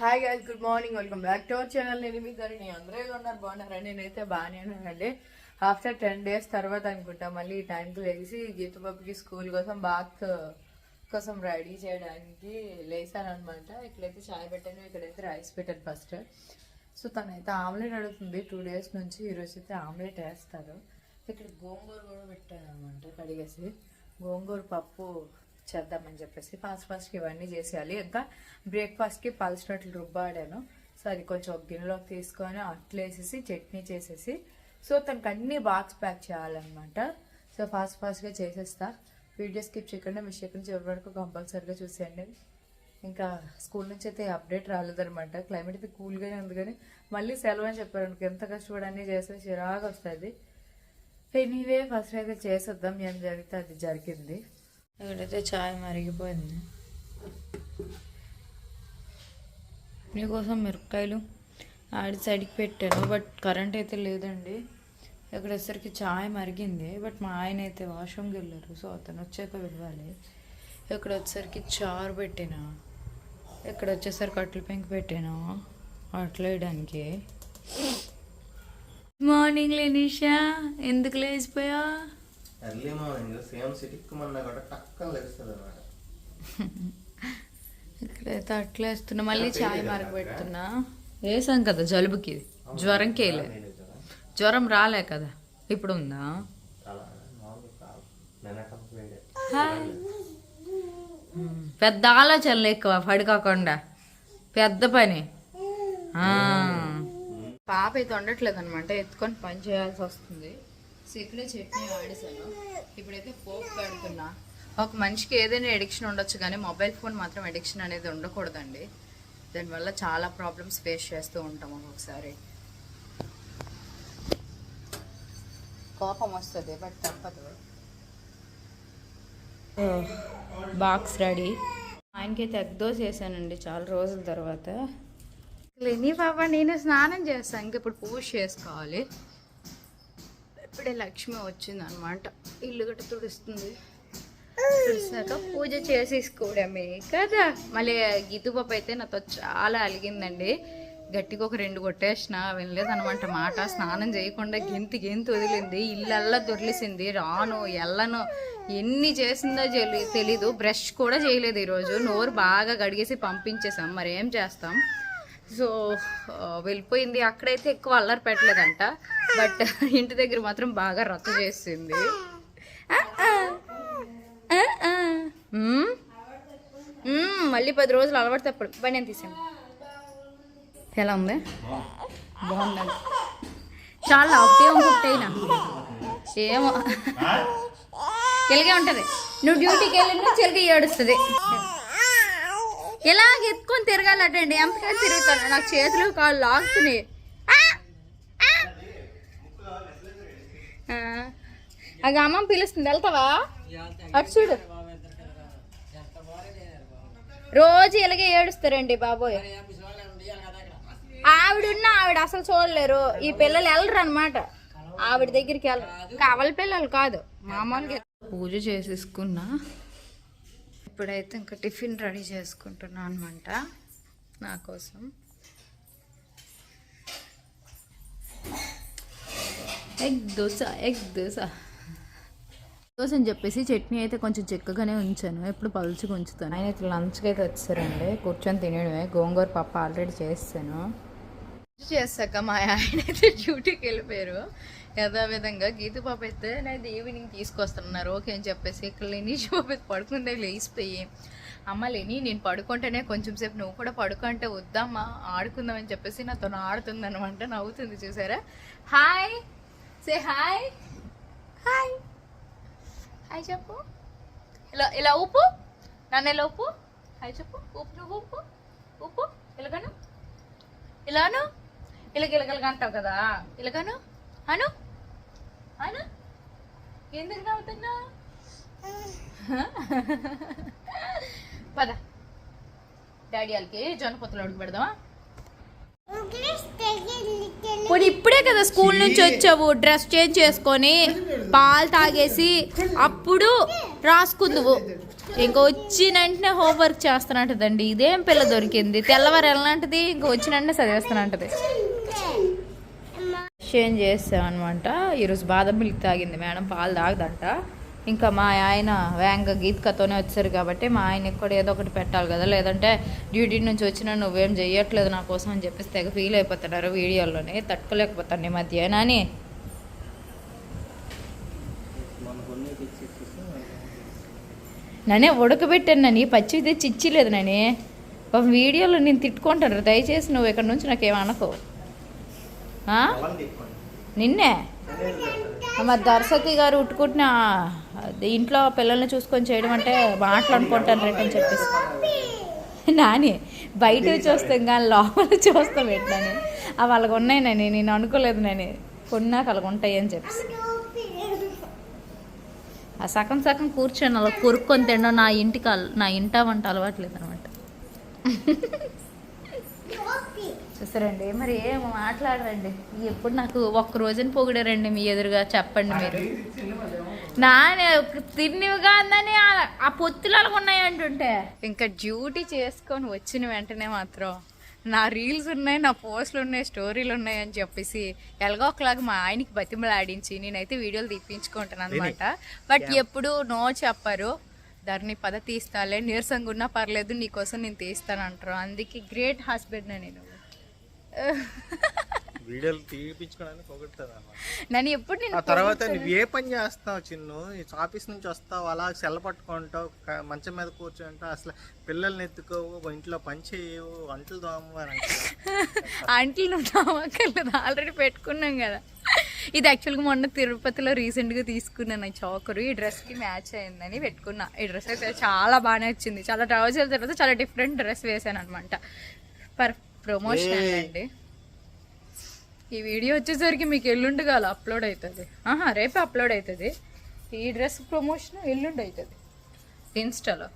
Hi guys good morning welcome back to our channel నేను మీ ధరణి అందరూ ఉన్నారు? బాగున్నారా? నేనైతే బాగానే ఉన్నానండి. ఆఫ్టర్ టెన్ డేస్ తర్వాత అనుకుంటా మళ్ళీ ఈ టైంకి లేచి గీతబాబుకి స్కూల్ కోసం బాత్ కోసం రెడీ చేయడానికి లేసాను అనమాట ఇక్కడైతే చాయ్ పెట్టాను ఇక్కడైతే రైస్ పెట్టాను ఫస్ట్ సో తనైతే ఆమ్లెట్ అడుగుతుంది. టూ డేస్ నుంచి ఈరోజు అయితే ఆమ్లెట్ వేస్తారు. ఇక్కడ గోంగూర కూడా పెట్టాను అనమాట కడిగేసి. గోంగూర పప్పు చేద్దామని చెప్పేసి ఫాస్ట్ ఫాస్ట్కి ఇవన్నీ చేసేయాలి. ఇంకా బ్రేక్ఫాస్ట్కి పల్చినట్లు రుబ్బాడాను. సో అది కొంచెం ఒక గిన్నెలోకి తీసుకొని అట్లు వేసేసి చట్నీ చేసేసి. సో తనకు అన్ని బాక్స్ ప్యాక్ చేయాలన్నమాట. సో ఫాస్ట్ ఫాస్ట్గా చేసేస్తా. వీడియో స్కిప్ చేయకుండా మిస్ చేయకుండా చివరి వరకు కంపల్సరీగా చూసేయండి. ఇంకా స్కూల్ నుంచి అయితే అప్డేట్ రాలేదనమాట క్లైమేట్ అయితే కూల్గానే ఉంది కానీ మళ్ళీ సెలవు అని చెప్పారు అనుకో ఎంత కష్టపడి చేస్తే చిరాగా వస్తుంది. ఎనీవే ఫస్ట్ అయితే చేసేద్దాం. ఏం జరిగితే అది జరిగింది. ఇక్కడైతే చాయ్ మరిగిపోయింది. మీకోసం మిరపకాయలు ఆడి సైడ్కి పెట్టాను బట్ కరెంట్ అయితే లేదండి. ఇక్కడ చాయ్ మరిగింది బట్ మా ఆయన అయితే వాష్రూమ్కి వెళ్ళారు సో అతను వచ్చాక ఇవ్వాలి ఇక్కడ వచ్చేసరికి చారు పెట్టిన ఇక్కడ వచ్చేసరికి అట్ల పెంకి పెట్టాను అట్ల వేయడానికి. మార్నింగ్ లేనిషా ఎందుకు లేచిపోయా? ఎర్లీ మార్నింగ్ సేమ్ సిటీకి మొన్న కూడా టక్కన లెగుస్తుంది అనమాట ఇక్కడైతే అట్లా వేస్తున్నా. మళ్ళీ చాయ్ మరగబెడుతున్నా వేసాం కదా జలుబుకి ఇది. జ్వరంకి వేయలే జ్వరం రాలే కదా. ఇప్పుడు ఉందా? పెద్ద ఆలోచనలు ఎక్కువ పడుకోకుండా. పెద్ద పని. ఆ. పాప అయితే ఉండట్లేదు అనమాట ఎత్తుకొని పని చేయాల్సి వస్తుంది. సో ఇక్కడే చట్నీ ఆడేసాను ఇప్పుడైతే పోపు పెడుతున్నా. ఒక మనిషికి ఏదైనా ఎడిక్షన్ ఉండొచ్చు కానీ మొబైల్ ఫోన్ మాత్రం ఎడిక్షన్ అనేది ఉండకూడదండి. దానివల్ల చాలా ప్రాబ్లమ్స్ ఫేస్ చేస్తూ ఉంటాం ఒక్కొక్కసారి. కోపం వస్తుంది బట్ తప్పదు. Box ready. ఆయనకైతే ఎగ్ దోశ చేశానండి చాలా రోజుల తర్వాత. లేని బాబా నేను స్నానం చేస్తాను ఇంక ఇప్పుడు పూజ చేసుకోవాలి. ఇప్పుడే లక్ష్మి వచ్చింది అనమాట ఇల్లు గట్ట తుడుస్తుంది. తుడిసాక పూజ చేసేసుకోవడమే కదా. మళ్ళీ గీతు పాప అయితే నాతో చాలా అలిగిందండి. గట్టిగా ఒక రెండు కొట్టేసిన వినలేదనమాట. మాట స్నానం చేయకుండా గెంతి గెంతి వదిలింది. ఇల్లల్లా దొరిలిసింది రాను ఎల్లను ఎన్ని చేసిందో తెలి తెలీదు. బ్రష్ కూడా చేయలేదు ఈరోజు. నోరు బాగా గడిగేసి పంపించేసాం మరి ఏం చేస్తాం? సో వెళ్ళిపోయింది. అక్కడైతే ఎక్కువ అల్లరి పెట్టలేదంట. బట్ ఇంటి దగ్గర మాత్రం బాగా రద్దు చేసింది. మళ్ళీ పది రోజులు అలవాటు తప్పుడు నేను తీసాను ఎలా ఉంది? బాగుందండి చాలా ఒకటే ఇంకొకటి అయినా. ఏమో. చెలిగే ఉంటుంది. నువ్వు డ్యూటీకి వెళ్ళినా చెలిగి ఏడుస్తుంది. ఎలా ఎత్తుకొని తిరగాలటండి ఎంతగా తిరుగుతాను నాకు చేతులు కాళ్ళు లాగుతున్నాయి. అది అగ అమ్మ పిలుస్తుంది. వెళ్తావా? అటు చూడు. రోజు ఇలాగే ఏడుస్తారండి బాబోయ్. ఆవిడున్న ఆవిడ అసలు చూడలేరు. ఈ పిల్లలు వెళ్ళరు అనమాట ఆవిడ దగ్గరికి వెళ్ళరు కావాలి పిల్లలు కాదు. మామూలుగా. పూజ చేసేసుకున్నా. ఇప్పుడైతే ఇంకా టిఫిన్ రెడీ చేసుకుంటున్నా అనమాట నా కోసం. Egg dosa egg dosa. Dosa అని చెప్పేసి చట్నీ అయితే కొంచెం చిక్కగానే ఉంచాను. ఎప్పుడు పలుచుకు ఉంచుతాను. ఆయన అయితే లంచ్కి అయితే వచ్చారండి. కూర్చొని తినడమే గోంగూర పప్పు ఆల్రెడీ చేస్తాను. చేశాక మా ఆయన అయితే డ్యూటీకి వెళ్ళిపోయారు. యథావిధంగా గీత పాప అయితే నేను ఈవినింగ్ తీసుకొస్తున్నారు. ఓకే అని చెప్పేసి ఇక్కడ లేని పాప పడుకుందే లేచిపోయి అమ్మ లేని నేను పడుకుంటేనే కొంచెం సేపు నువ్వు కూడా పడుకుంటే వద్దామా ఆడుకుందామని చెప్పేసి నాతో ఆడుతుంది అనమాట నవ్వుతుంది చూసారా? Hi say hi hi hi చెప్పు. ఇలా ఇలా ఉప్పు నన్ను ఇలా ఉప్పు హాయ్ చెప్పు ఉప్పు నువ్వు ఉప్పు ఉప్పు ఇలాగను ఇలాను? ఇలాగ ఇలాగలగా అంటావు కదా. ఇలాగను? అను? అను? ఎందుకు నవ్వుతున్నా పద. డాడీ వాళ్ళకి జొన్న పొత్తులు అడుగు పెడదామా? పోనీ ఇప్పుడే కదా స్కూల్ నుంచి వచ్చావు. డ్రెస్ చేంజ్ చేసుకొని పాలు తాగేసి అప్పుడు రాసుకుందువు. ఇంక వచ్చిన వెంటనే హోంవర్క్ చేస్తానంటదండి ఇదేం పిల్ల దొరికింది? తెల్లవారు ఎలాంటిది ఇంక వచ్చిన వెంటనే చదివేస్తానంటది చేంజ్ చేస్తామన్నమాట ఈరోజు బాదం మిల్క్ తాగింది మేడం పాలు తాగదంట. ఇంకా మా ఆయన వేంగ గీత్కతోనే వచ్చారు కాబట్టి మా ఆయనకి కూడా ఏదో ఒకటి పెట్టాలి కదా. లేదంటే డ్యూటీ నుంచి వచ్చినా నువ్వేం చెయ్యట్లేదు నా కోసం అని చెప్పేసి తెగ ఫీల్ అయిపోతున్నారు వీడియోలోనే. తట్టుకోలేకపోతాను ఈ మధ్య నాని? ననే ఉడకబెట్టాను నని. పచ్చి తెచ్చి ఇచ్చిలేదు నని. వీడియోలో నేను తిట్టుకుంటాను దయచేసి నువ్వు ఇక్కడ నుంచి నాకేమనుకో నిన్నే? మరి దర్శతి గారు ఉట్టుకుంటున్న అది ఇంట్లో పిల్లల్ని చూసుకొని చేయడం అంటే మాటలు అనుకుంటాను రేట్ అని చెప్పేసి. నాని బయట చూస్తాం కానీ లోపల చూస్తాం ఏంటని అవి అలాగ ఉన్నాయి నేను నేను అనుకోలేదు నేను. కొన్నాక అలాగ ఉంటాయి అని చెప్పేసి. ఆ సగం సగం కూర్చొని అలా కొరుక్కొని తినడం నా ఇంటికి అల- నా ఇంట వంట అలవాట్లేదు అనమాట చూసారండి. మరి ఏం మాట్లాడరండి? ఎప్పుడు నాకు ఒక్క రోజున పొగిడారండి మీ ఎదురుగా చెప్పండి మీరు. నానే తిన్నివిగా అందని ఆ- పొత్తులు ఉన్నాయి అంటుంటే. ఇంకా డ్యూటీ చేసుకొని వచ్చిన వెంటనే మాత్రం నా రీల్స్ ఉన్నాయి నా పోస్టులు ఉన్నాయి స్టోరీలు ఉన్నాయి అని చెప్పేసి ఎలాగో ఒకలాగా మా ఆయనకి బతిమలాడించి నేనైతే వీడియోలు తీపించుకుంటాను అనమాట బట్ ఎప్పుడు నో చెప్పరు. దాన్ని పద తీస్తాలే నీరసంగా ఉన్నా పర్లేదు నీకోసం నేను తీస్తాను అంటారు అందుకే గ్రేట్ హస్బెండ్ నేను. వీడియోలు తీపించుకోవడానికి అన్నమాట నన్ను ఎప్పుడు నేను తర్వాత నువ్వు ఏ పని చేస్తావు చిన్ను? ఆఫీస్ నుంచి వస్తావు అలా సెల్ల పట్టుకుంటావు మంచం మీద కూర్చుంటావు అసలు పిల్లల్ని ఎత్తుకోవు ఇంట్లో పని చేయవు వంటలు దోమవు అని నువ్వు నమ్మకలేదు ఆల్రెడీ పెట్టుకున్నాం కదా. ఇది యాక్చువల్గా మొన్న తిరుపతిలో రీసెంట్గా తీసుకున్నాను ఈ చాకరు ఈ డ్రెస్కి మ్యాచ్ అయిందని పెట్టుకున్నా. ఈ డ్రెస్ అయితే చాలా బాగానే వచ్చింది. చాలా రోజుల తర్వాత చాలా డిఫరెంట్ డ్రెస్ వేసాను అనమాట పర్ ప్రమోషన్ అండి. ఈ వీడియో వచ్చేసరికి మీకు ఎల్లుండి కాదు అప్లోడ్ అవుతుంది ఆహా రేపే అప్లోడ్ అవుతుంది ఈ డ్రెస్ ప్రమోషన్ ఎల్లుండి అవుతుంది ఇన్స్టాలో.